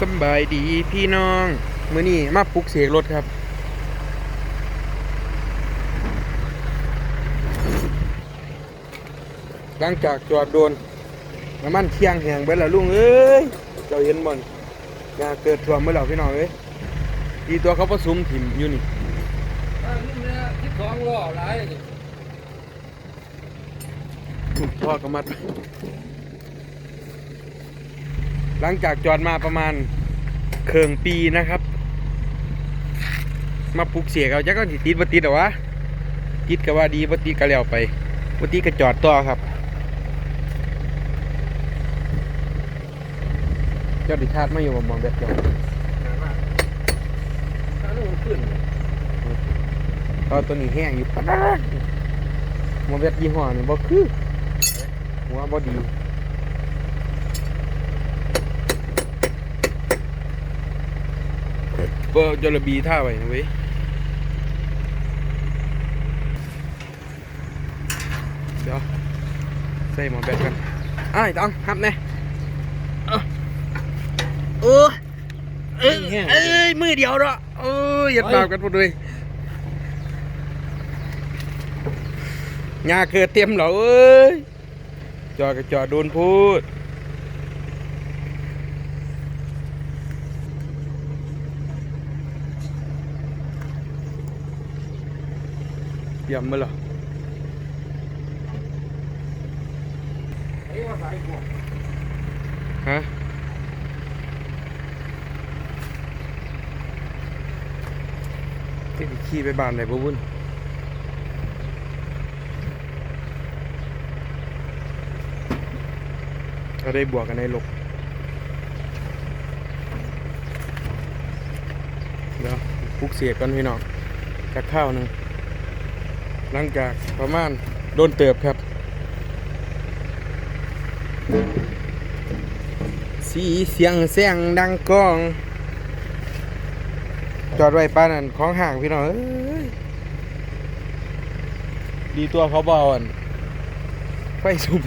สำบายดีพี่น้องมื้อนี้มาปลุกเสกรถครับ หลังจากจอดโดนน้ำมันเที่ยงแหงไปแล้วลุงเอ้ยเจ้าเห็นบ่นยาเกิดท่วมไปแล้วพี่น้องเอ้ยดีตัวเขาผสมถิ่มอยู่นี่อันนี้เนี่ยที่สองล้อหลายนี่พ่อก็มัด หลังจากจอดมาประมาณเคืองปีนะครับ มาปลุกเสียกเอาจักก็สิติดบติดหรอวะติดก็ว่าดีบ่ติดก็แล้วไปบ่ติดก็จอดต่อครับเจ้าดิชาติมาอยู่บ่มองแบบเจ้าหนามากถ้าลูกมันขึ้นตอนตัวนี้แห้งอยู่ปะนะมองแบบยี่ห้อนี่บ่คือหัวบ่ดี บอร์จระบีท่าไว้นะเว้ยเดี๋ยวใส่หมอแบตกันอ้ายต้องหับแน่เอาโอ้ยเอ้ยเอ้ยมือเดียวเนาะโอ้ยอย่าตามกันหมดเลยงาเกิดเต็มเหรอเอ้ยจอดกับจอดโดนพูด เยี่ยมมาเหรอไอ้ว่าสายฮะเอ้ยขี่ไปบ้านไหนบ่วุ่นก็ได้บวกกันในลบเดี๋ยวปุกเสียกันพี่น้องจากข้าวหนึ่ง หลังจากประมาณโดนเติบครับ สีเสียงเสียงดังกอง จอดไว้ป้านนั่นของห่างพี่น้องดีตัวเขาเบาอะไฟสุ่ม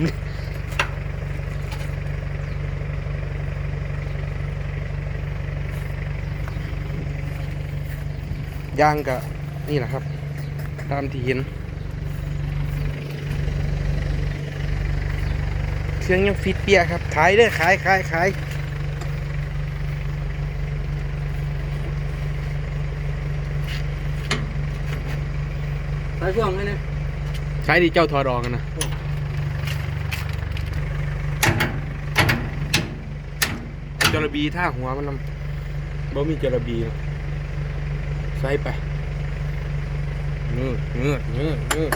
ยางกะนี่แหละครับ ตามที่เห็น เครื่องยังฟิตเปียครับ ขายเด้อขายขายขายสายพวกไงเนี่ยใช้ดีเจ้าทอดอกันนะจระบีท่าหัวมันนำบ่มีจระบีนะใส่ไปเงืดเงืดเงืดเงืด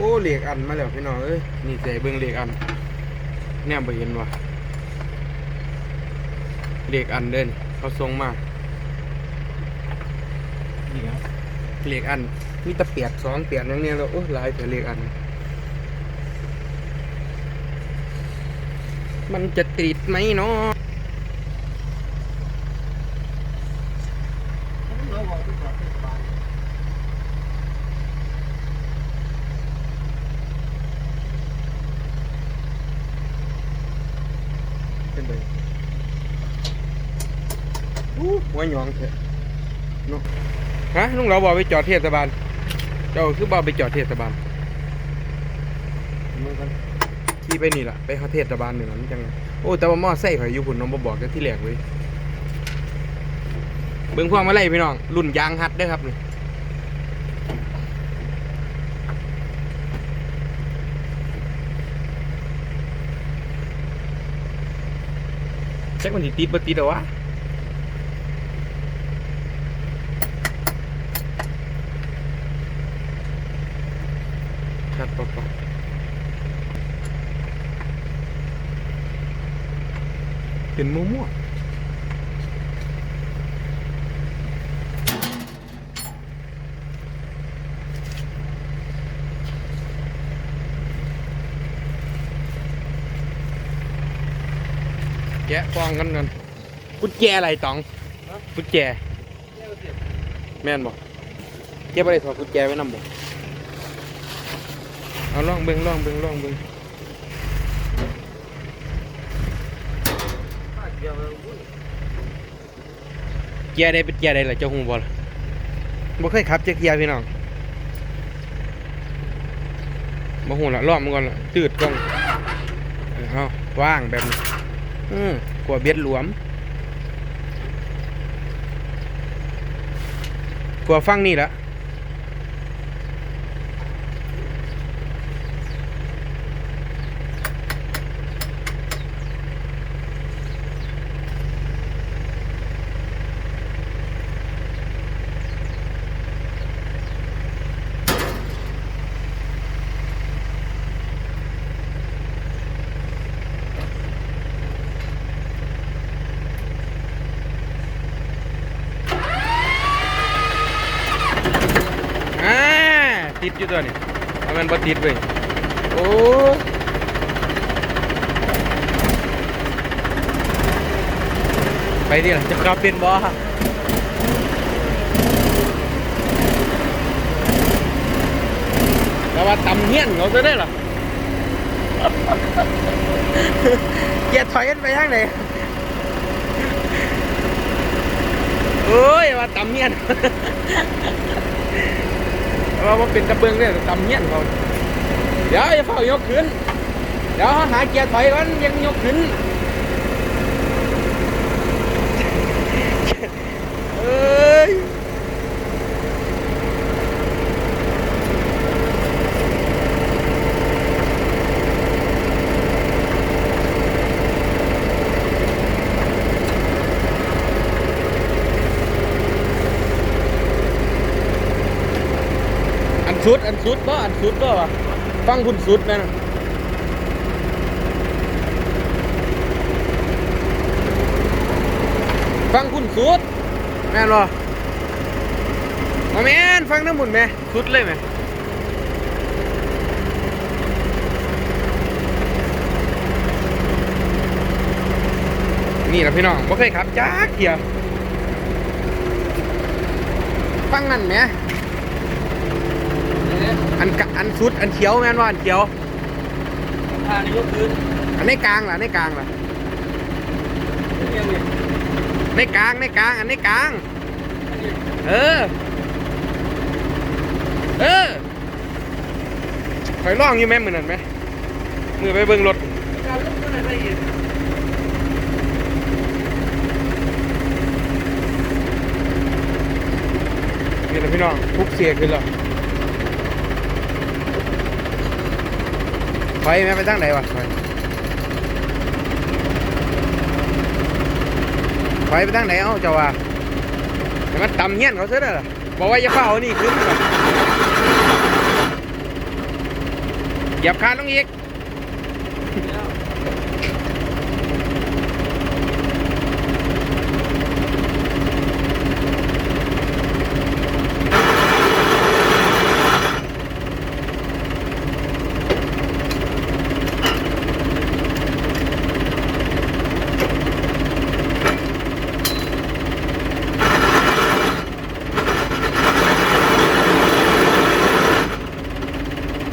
อ้เหล็กอันมาแล้วพี่น้องเอ้ยนี่ใจเบิ่งเหล็กอันแนมไปเห็นวะเหล็กอันเดินเขาส่งมานี่ครับเหล็กอันมีแตะเปียกสองเปียกอย่างเนี้ยแล้วโอ้หลายแต่เหล็กอัน มันจะติดไหมเนาะ เราบอกที่จอดเทศบาล เป็นไป อู้หัวหยองเถอะเนาะฮะลุงเราบอกไปจอดเทศบาล เจ้าคือบอกไปจอดเทศบาลมึงกันขี่ไปนี่ล่ะ ไปเขาเทศบาลนี่ล่ะมันจังไงโอ้แต่ว่ามอไซค์ข่อยอยู่พุ่นน้องบ่บอกกันที่แรกเว้ยเบิ่งพวงมาลัยพี่น้อง รุ่นยางฮัดเด้อครับนี่แจ็คมันสิติดบ่ติดเหรอวะ ชัดปะปะ เป็นมั่วมั่วแกะฟองกันกันกุญแจอะไรต๋องกุญแจเที่ยวเสร็จแม่นบอกเก็บอะไรถอดกุญแจไว้นำบอกเอาลองเบิ่งลองเบิ่งลองเบิ่ง เดี๋ยวอุ้ยเกียร์ใดเป็นเกียร์ใดล่ะเจ้าฮู้บ่ล่ะบ่เคยขับจักเกียร์พี่น้องบ่ฮู้ละลองมันก่อนล่ะตืดก่อนเออเอาว่างแบบนี้อือกลัวเบ็ดหลวมกลัวฟังนี่ละ อ่าติ ดอยู่ตัวนี้เอามันบ่ติดเว้ยโอ้ไปดิล่ะจะขับเป็นบ่แต่ว่าตำเฮี้ยนเขาจะได้หรออย่าถอยกันไปทางไหนโอ้ยว่าตำเฮี้ยน ว่าว่าเป็นตะเบิงเนี่ยตำเงี้ยนเขาเดี๋ยวอย่าเฝ้ายกขึ้น เดี๋ยวหาเกียร์ถอยก่อนยังยกขึ้น สุด อันสุดบ่อันสุดบ่วะฟังคุณสุดแม่นะฟังคุณสุด แม่นบ่มาแม่นฟังน้ำหมุนแม่สุดเลยแม่นี่นะพี่น้องบ่เคยขับจักเกียร์ฟังนั่นแหม อันกะอันสุดอันเขียวแม่นว่าอันเขียว ทางนี้ยกพื้นอันในกลางล่ะในกลางล่ะเรียงเลยในกลางในกลางอันในกลาง เออ เออไปล่องอยู่แม่มือนั่นไหมมือไปเบิ่งรถ การลงพื้นอะไรอีกนี่แหละพี่น้องทุกเสียขึ้นแล้ว ไปแม่ไปทางไหนวะไปไปไปทางไหนเอ้าเจ้าว่าแต่มันต่ำเงี้ยนเขาเสียแล้วล่ะบอกว่าอย่าเฝ้านี่ขึ้นเหยียบคานลงอีก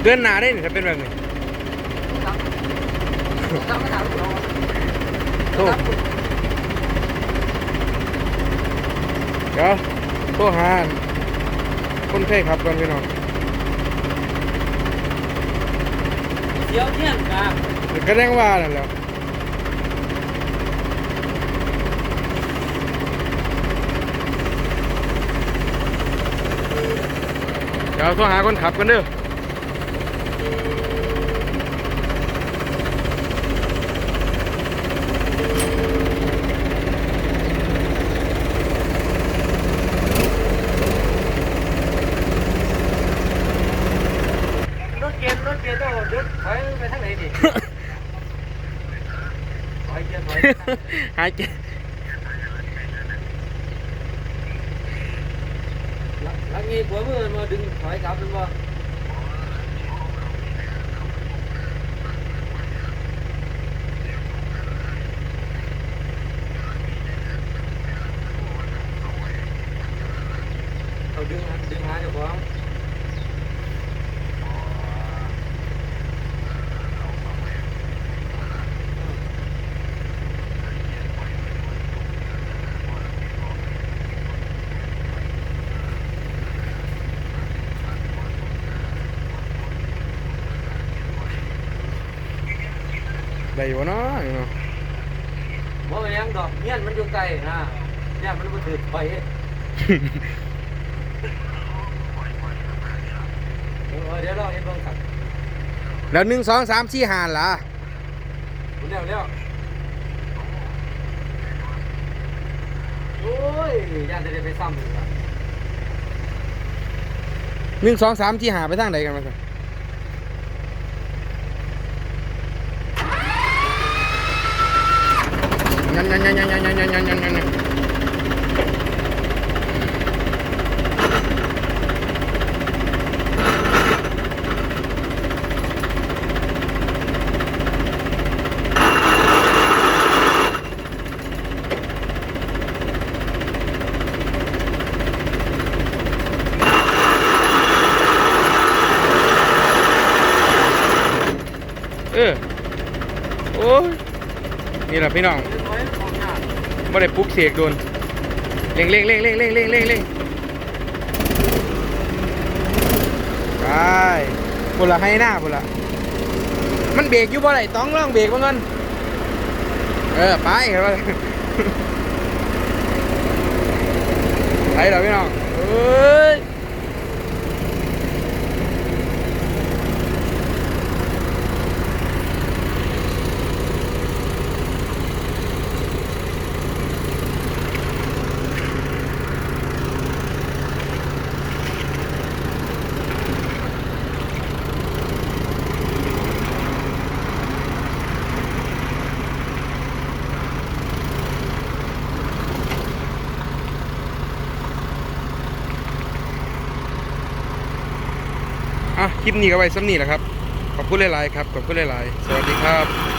เดือนหน้าได้นี่ถ้าเป็นแบบนี้ทำไม่ได้หรอกโทษเดี๋ยวโทรหาคนไข้ครับก่อนพี่น้องเดี๋ยวเนี่ยกลางก็แรงว่านั่นแหล้วเดี๋ยวโทรหาคนขับกันเด้อ รถเกมรถเกมต้องรถถอยไปทางไหนดิถอยเกียร์ถอย หายใจ หลังนี้หัวมือมาดึงถอยกลับเป็นว่า เอาดึงหาดึงหาเจ้าของ ได้อยู่เนาะนี่เนาะบ่เป็นหยังดอกเงี้ยนมันอยู่ไกลนะเนี่ยมันบ่ถือไปเออเดี๋ยวเราเห็นเบิ่งครับแล้วหนึ่งสองสามสี่หานล่ะเร็วเร็วโอ้ยย่านจะได้ไปซ้ำอีกอะหนึ่งสองสามสี่หาไปทางไหนกันมาสิ ยันยันยันยันยันยันยันยันยันยันเออโอ้ยนี่แหละพี่น้อง ไม่ได้ปุ๊บเสียกโดนเร่งเร่งเร่งเร่งเร่งเร่งเร่งเร่งไปบุละให้หน้าบุละมันเบรกอยู่บ่ไรต้องลองเบรกบ้างกันเออไปเห็นป่ะไปเดี๋ยวพี่น้องเฮ้ย คลิปนี้ก็ไว้ซ้ำนี่แหละครับ ขอบคุณหลายๆครับ ขอบคุณหลายๆ สวัสดีครับ